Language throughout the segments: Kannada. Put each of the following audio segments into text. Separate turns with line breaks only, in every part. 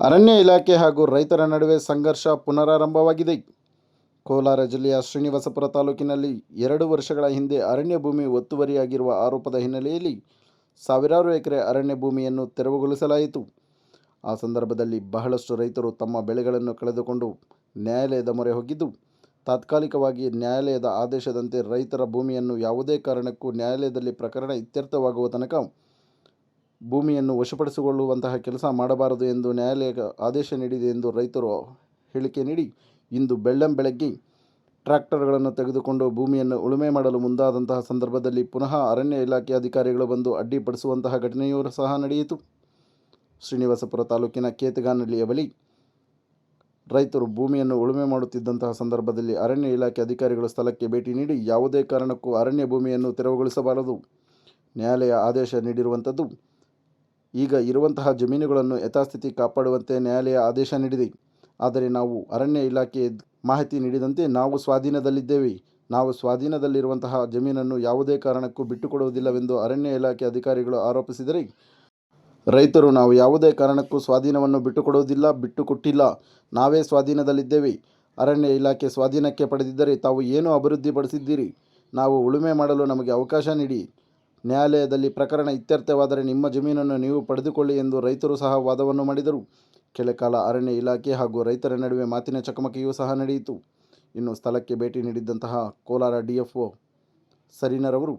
ಅರಣ್ಯ ಇಲಾಖೆ ಹಾಗೂ ರೈತರ ನಡುವೆ ಸಂಘರ್ಷ ಪುನರಾರಂಭವಾಗಿದೆ. ಕೋಲಾರ ಜಿಲ್ಲೆಯ ಶ್ರೀನಿವಾಸಪುರ ತಾಲೂಕಿನಲ್ಲಿ ಎರಡು ವರ್ಷಗಳ ಹಿಂದೆ ಅರಣ್ಯ ಭೂಮಿ ಒತ್ತುವರಿಯಾಗಿರುವ ಆರೋಪದ ಹಿನ್ನೆಲೆಯಲ್ಲಿ ಸಾವಿರಾರು ಎಕರೆ ಅರಣ್ಯ ಭೂಮಿಯನ್ನು ತೆರವುಗೊಳಿಸಲಾಯಿತು. ಆ ಸಂದರ್ಭದಲ್ಲಿ ಬಹಳಷ್ಟು ರೈತರು ತಮ್ಮ ಬೆಳೆಗಳನ್ನು ಕಳೆದುಕೊಂಡು ನ್ಯಾಯಾಲಯದ ಮೊರೆ ಹೋಗಿದ್ದು, ತಾತ್ಕಾಲಿಕವಾಗಿ ನ್ಯಾಯಾಲಯದ ಆದೇಶದಂತೆ ರೈತರ ಭೂಮಿಯನ್ನು ಯಾವುದೇ ಕಾರಣಕ್ಕೂ ನ್ಯಾಯಾಲಯದಲ್ಲಿ ಪ್ರಕರಣ ಇತ್ಯರ್ಥವಾಗುವ ತನಕ ಭೂಮಿಯನ್ನು ವಶಪಡಿಸಿಕೊಳ್ಳುವಂತಹ ಕೆಲಸ ಮಾಡಬಾರದು ಎಂದು ನ್ಯಾಯಾಲಯ ಆದೇಶ ನೀಡಿದೆ ಎಂದು ರೈತರು ಹೇಳಿಕೆ ನೀಡಿ, ಇಂದು ಬೆಳ್ಳಂ ಬೆಳಗ್ಗೆ ಟ್ರ್ಯಾಕ್ಟರ್ಗಳನ್ನು ತೆಗೆದುಕೊಂಡು ಭೂಮಿಯನ್ನು ಉಳುಮೆ ಮಾಡಲು ಮುಂದಾದಂತಹ ಸಂದರ್ಭದಲ್ಲಿ ಪುನಃ ಅರಣ್ಯ ಇಲಾಖೆ ಅಧಿಕಾರಿಗಳು ಬಂದು ಅಡ್ಡಿಪಡಿಸುವಂತಹ ಘಟನೆಯೂ ಸಹ ನಡೆಯಿತು. ಶ್ರೀನಿವಾಸಪುರ ತಾಲೂಕಿನ ಕೇತಗಾನಹಳ್ಳಿಯ ಬಳಿ ರೈತರು ಭೂಮಿಯನ್ನು ಉಳುಮೆ ಮಾಡುತ್ತಿದ್ದಂತಹ ಸಂದರ್ಭದಲ್ಲಿ ಅರಣ್ಯ ಇಲಾಖೆ ಅಧಿಕಾರಿಗಳು ಸ್ಥಳಕ್ಕೆ ಭೇಟಿ ನೀಡಿ, ಯಾವುದೇ ಕಾರಣಕ್ಕೂ ಅರಣ್ಯ ಭೂಮಿಯನ್ನು ತೆರವುಗೊಳಿಸಬಾರದು. ನ್ಯಾಯಾಲಯ ಆದೇಶ ನೀಡಿರುವಂಥದ್ದು ಈಗ ಇರುವಂತಹ ಜಮೀನುಗಳನ್ನು ಯಥಾಸ್ಥಿತಿ ಕಾಪಾಡುವಂತೆ ನ್ಯಾಯಾಲಯ ಆದೇಶ ನೀಡಿದೆ. ಆದರೆ ನಾವು ಅರಣ್ಯ ಇಲಾಖೆ ಮಾಹಿತಿ ನೀಡಿದಂತೆ ನಾವು ಸ್ವಾಧೀನದಲ್ಲಿದ್ದೇವೆ. ನಾವು ಸ್ವಾಧೀನದಲ್ಲಿರುವಂತಹ ಜಮೀನನ್ನು ಯಾವುದೇ ಕಾರಣಕ್ಕೂ ಬಿಟ್ಟುಕೊಡುವುದಿಲ್ಲವೆಂದು ಅರಣ್ಯ ಇಲಾಖೆ ಅಧಿಕಾರಿಗಳು ಆರೋಪಿಸಿದರೆ, ರೈತರು ನಾವು ಯಾವುದೇ ಕಾರಣಕ್ಕೂ ಸ್ವಾಧೀನವನ್ನು ಬಿಟ್ಟುಕೊಡುವುದಿಲ್ಲ, ಬಿಟ್ಟುಕೊಟ್ಟಿಲ್ಲ. ನಾವೇ ಸ್ವಾಧೀನದಲ್ಲಿದ್ದೇವೆ. ಅರಣ್ಯ ಇಲಾಖೆ ಸ್ವಾಧೀನಕ್ಕೆ ಪಡೆದಿದ್ದರೆ ತಾವು ಏನು ಅಭಿವೃದ್ಧಿಪಡಿಸಿದ್ದೀರಿ? ನಾವು ಉಳುಮೆ ಮಾಡಲು ನಮಗೆ ಅವಕಾಶ ನೀಡಿ. ನ್ಯಾಯಾಲಯದಲ್ಲಿ ಪ್ರಕರಣ ಇತ್ಯರ್ಥವಾದರೆ ನಿಮ್ಮ ಜಮೀನನ್ನು ನೀವು ಪಡೆದುಕೊಳ್ಳಿ ಎಂದು ರೈತರು ಸಹ ವಾದವನ್ನು ಮಾಡಿದರು. ಕೆಲಕಾಲ ಅರಣ್ಯ ಇಲಾಖೆ ಹಾಗೂ ರೈತರ ನಡುವೆ ಮಾತಿನ ಚಕಮಕಿಯೂ ಸಹ ನಡೆಯಿತು. ಇನ್ನು ಸ್ಥಳಕ್ಕೆ ಭೇಟಿ ನೀಡಿದ್ದಂತಹ ಕೋಲಾರ ಡಿಎಫ್ಒ ಸರೀನರವರು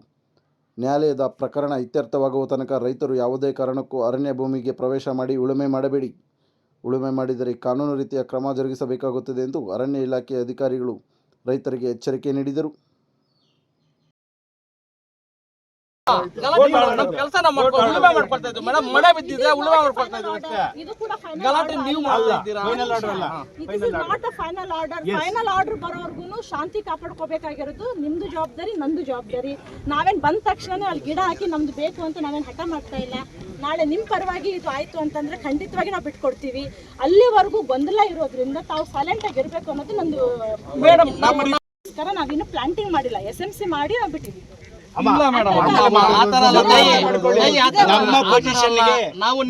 ನ್ಯಾಯಾಲಯದ ಪ್ರಕರಣ ಇತ್ಯರ್ಥವಾಗುವ ತನಕ ರೈತರು ಯಾವುದೇ ಕಾರಣಕ್ಕೂ ಅರಣ್ಯ ಭೂಮಿಗೆ ಪ್ರವೇಶ ಮಾಡಿ ಉಳುಮೆ ಮಾಡಬೇಡಿ. ಉಳುಮೆ ಮಾಡಿದರೆ ಕಾನೂನು ರೀತಿಯ ಕ್ರಮ ಜರುಗಿಸಬೇಕಾಗುತ್ತದೆ ಎಂದು ಅರಣ್ಯ ಇಲಾಖೆ ಅಧಿಕಾರಿಗಳು ರೈತರಿಗೆ ಎಚ್ಚರಿಕೆ ನೀಡಿದರು.
ಕೆಲಸ ನಾವು ಮಾಡ್ಕೊಂಡು ಉಳುಮೆ ಮಾಡ್ಕೊಳ್ತಾ ಇದ್ವಿ ಮೇಡಮ್ ಮಳೆ ಬಿದ್ದಿದ್ರೆ ಉಳುಮೆ ಮಾಡ್ಕೊಳ್ತಾ ಇದ್ವಿ ಅಷ್ಟೇ.
ಇದು ಕೂಡ
ಗಲಾಟೆ ನೀವು ಮಾಡ್ತಾ ಇದ್ದೀರಾ?
It is not a final order final order ಬರೋವರೆಗೂ ಶಾಂತಿ ಕಾಪಾಡ್ಕೋಬೇಕಾಗಿರೋದು ನಿಮ್ದು ಜವಾಬ್ದಾರಿ ನಂದು ಜವಾಬ್ದಾರಿ. ನಾವೇನ್ ಬಂದ ತಕ್ಷಣ ಅಲ್ಲಿ ಗಿಡ ಹಾಕಿ ನಮ್ದು ಬೇಕು ಅಂತ ನಾವೇನ್ ಹಠ ಮಾಡ್ತಾ ಇಲ್ಲ. ನಾಳೆ ನಿಮ್ ಪರವಾಗಿ ಇದು ಆಯ್ತು ಅಂತಂದ್ರೆ ಖಂಡಿತವಾಗಿ ನಾವು ಬಿಟ್ಕೊಡ್ತೀವಿ. ಅಲ್ಲಿವರೆಗೂ ಗೊಂದಲ ಇರೋದ್ರಿಂದ ತಾವು ಸೈಲೆಂಟ್ ಆಗಿ ಇರ್ಬೇಕು ಅನ್ನೋದು ನಂದು
ಮೇಡಮ್
ನಾವಿನ್ನು ಪ್ಲಾಂಟಿಂಗ್ ಮಾಡಿಲ್ಲ. ಎಸ್ ಎಂ ಸಿ ಮಾಡಿ ನಾವು ಬಿಟ್ಟಿದ್ವಿ
ನಾವು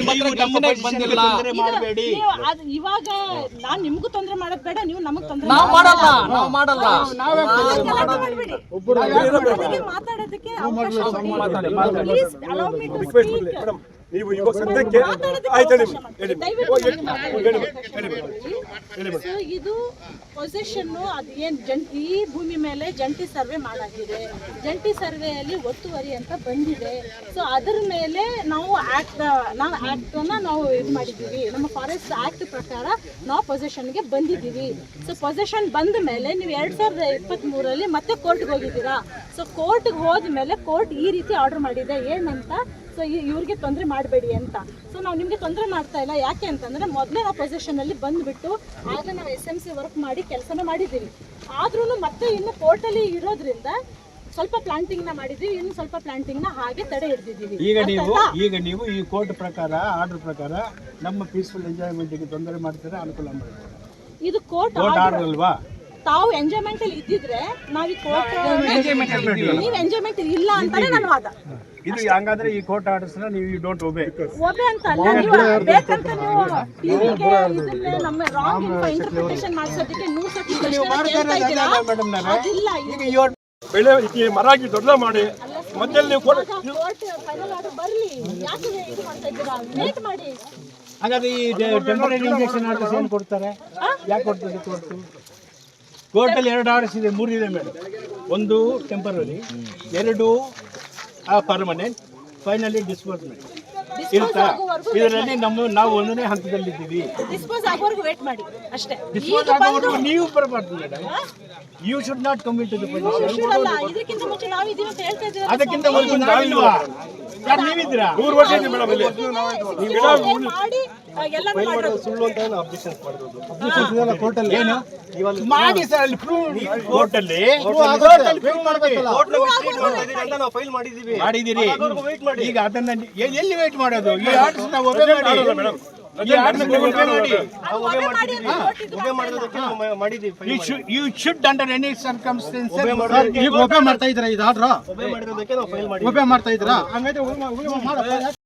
ಮಾಡಬೇಡಿ.
ನೀವು ಅದು ಇವಾಗ ನಾನ್ ನಿಮ್ಗೂ ತೊಂದ್ರೆ ಮಾಡೋದ್ ಬೇಡ ನೀವು ನಮಗ್ ತೊಂದ್ರೆ
ನಾವು ಮಾಡಲ್ಲ ನಾವು ಮಾಡಲ್ಲ.
ಮಾತಾಡೋದಕ್ಕೆ ಅವಕಾಶ
ನೀವು ಇವಾಗ ಸದ್ಯಕ್ಕೆ ಆಯ್ತು ಹೇಳಿ ಹೇಳಿ
ಇದು ಪೊಸೆಷನ್ ಅದು ಏನು ಜಂಟಿ ಈ ಭೂಮಿ ಮೇಲೆ ಜಂಟಿ ಸರ್ವೆ ಮಾಡಾಗಿದೆ. ಜಂಟಿ ಸರ್ವೆಯಲ್ಲಿ ಒತ್ತುವರಿ ಅಂತ ಬಂದಿದೆ. ಸೊ ಅದರ ಮೇಲೆ ನಾವು ಆಕ್ಟ್ ನಾವು ಆಕ್ಟ್ ಅನ್ನ ನಾವು ಇದು ಮಾಡಿದ್ದೀವಿ. ನಮ್ಮ ಫಾರೆಸ್ಟ್ ಆಕ್ಟ್ ಪ್ರಕಾರ ನಾವು ಪೊಸೆಷನ್ಗೆ ಬಂದಿದ್ದೀವಿ. ಸೊ ಪೊಸೆಷನ್ ಬಂದ ಮೇಲೆ ನೀವು ಎರಡು ಸಾವಿರದ ಇಪ್ಪತ್ತ್ ಮೂರಲ್ಲಿ ಮತ್ತೆ ಕೋರ್ಟ್ಗೆ ಹೋಗಿದ್ದೀರಾ. ಸೊ ಕೋರ್ಟ್ಗೆ ಹೋದ ಮೇಲೆ ಕೋರ್ಟ್ ಈ ರೀತಿ ಆರ್ಡರ್ ಮಾಡಿದೆ. ಏನಂತ? ಸೊ ಇವ್ರಿಗೆ ತೊಂದರೆ ಮಾಡಬೇಡಿ ಅಂತ. ಸೊ ನಾವು ನಿಮಗೆ ತೊಂದರೆ ಮಾಡ್ತಾ ಇಲ್ಲ. ಯಾಕೆ ಅಂತಂದರೆ ಮೊದಲೇ ಆ ಪೊಸಿಷನ್ ಅಲ್ಲಿ ಬಂದ್ಬಿಟ್ಟು ಆಗ ನಾವು ಎಸ್ ಎಂ ಸಿ ವರ್ಕ್ ಮಾಡಿ ಕೆಲಸನ ಮಾಡಿದ್ದೀವಿ. ಆದ್ರೂ ಮತ್ತೆ ಇನ್ನು ಪೋರ್ಟಲಿ ಇರೋದ್ರಿಂದ ಸ್ವಲ್ಪ ಪ್ಲಾಂಟಿಂಗ್ನ ಮಾಡಿದ್ವಿ ಇನ್ನು ಸ್ವಲ್ಪ ಪ್ಲಾಂಟಿಂಗ್ನ ಹಾಗೆ ತಡೆ ಹಿಡಿದಿದ್ದೀವಿ.
ಈಗ ನೀವು ಈಗ ನೀವು ಈ ಕೋರ್ಟ್ ಪ್ರಕಾರ ಆರ್ಡರ್ ಪ್ರಕಾರ ನಮ್ಮ ಪೀಸ್ಫುಲ್ ಎಂಜಾಯ್ಮೆಂಟ್ಗೆ ತೊಂದರೆ ಮಾಡ್ತಾರೆ ಅನುಕೂಲ ಮಾಡ್ತಾರೆ?
ಇದು ಕೋರ್ಟ್
ಕೋರ್ಟ್ ಆರ್ಡರ್ ಅಲ್ವಾ?
ತಾವು ಎಂಜಾಯ್ಮೆಂಟ್ ಅಲ್ಲಿ ಇದ್ದಿದ್ರೆ ನಾವು ಈ ಕೋರ್ಟ್ ನೀವು ಎಂಜಾಯ್ಮೆಂಟ್ ಇಲ್ಲ ಅಂತಾನೆ ನನ್ನ ವಾದ.
ಇದು ಹಂಗಾದ್ರೆ ಈ ಕೋರ್ಟ್ ಆರ್ಡರ್ಸ್ ನೀವು ಯು ಡೋಂಟ್ ಒಬೆ
ಒಬೆ ಅಂತ ಅಲ್ಲ ನೀವು ಬೇಕಂತ ನೀವು ಟಿವಿಗೆ ಇದನ್ನೇ ನಮ್ಮ ರಾಂಗ್ ಇಂಟರ್ಪ್ರಿಟೇಷನ್ ಮಾಡಿಸೋದಕ್ಕೆ ನೂರು ಸತಿ ಮೇಡಮ್ ಅದಿಲ್ಲ ಇದು
ಬೆಳೆ ಈ ಮರ ಹಾಕಿ ದೊಡ್ಡ ಮಾಡಿ ಮಧ್ಯದಲ್ಲಿ ನೀವು
ಕೋರ್ಟ್ ಫೈನಲ್ ಆರ್ಡರ್ ಬರ್ಲಿ. ಯಾಕೆ ಇದು ಮಾಡ್ತಾ ಇದ್ದೀರಾ? ವೇಟ್ ಮಾಡಿ.
ಹಾಗಾದ್ರೆ ಈ ಟೆಂಪರರಿ ಇಂಜೆಕ್ಷನ್ ಆರ್ಡರ್ಸ್ ಏನು ಕೊಡ್ತಾರೆ? ಯಾಕೆ ಕೊಡ್ತಾರೆ ಕೋರ್ಟ್ ಕೋರ್ಟಲ್ಲಿ ಎರಡು ಆರ್ಡರ್ಸ್ ಇದೆ ಮೂರು ಇದೆ ಮೇಡಮ್ ಒಂದು ಟೆಂಪರರಿ ಎರಡು ಪರ್ಮನೆಂಟ್ ಫೈನಲಿ ಡಿಸ್ಪೋಸ್ಮೆಂಟ್ ಇರುತ್ತಾ? ಇದರಲ್ಲಿ ನಮ್ಮ ನಾವು ಒಂದನೇ ಹಂತದಲ್ಲಿದ್ದೀವಿ.
ಡಿಸ್ಪೋಸ್ ಆಗೋವರೆಗೂ ವೇಟ್ ಮಾಡಿ. ಅಷ್ಟೇ.
ಡಿಸ್ಪೋಸ್
ಈಗ
ಆಗೋವರೆಗೂ ನೀವು ಬರಬಾರ್ದು madam you should not come to the position
issue ಅಲ್ಲ ಇದಕ್ಕಿಂತ ಮುಂಚೆ ನಾವು ಇದೀವಿ ಅಂತ ಹೇಳ್ತಾ ಇದ್ದೀರಾ
ಅದಕ್ಕಿಂತ ನಾವಿಲ್ವಾ? ಯಾರು ನೀವಿದ್ದೀರಾ?
ನೂರು ವರ್ಷ ಇದೆ ಮೇಡಮ್ ಇಲ್ಲಿ
ಮಾಡಿ.
ಮಾಡಿ ಸರ್ ಅಲ್ಲಿ ಪ್ರೂವ್ ಕೋರ್ಟಲ್ಲಿ ಮಾಡಿದ್ದೀರಿ. ಈಗ ಅದನ್ನ ಎಲ್ಲಿ ವೇಟ್ ಮಾಡೋದು? ಈ ಆರ್ಡರ್ಸ್ ನಾವು ಒಬ್ಬೇ ಮಾಡಿ you should under any circumstances
ಈಗ ಒಬ್ಬೆ ಮಾಡ್ತಾ ಇದ್ರ ಇದು ಹಂಗೈತೆ ಒಬ್ಬೆ ಮಾಡ್ತಾ ಇದ್ದೀರಾ? ಹಂಗಾದ್ರೆ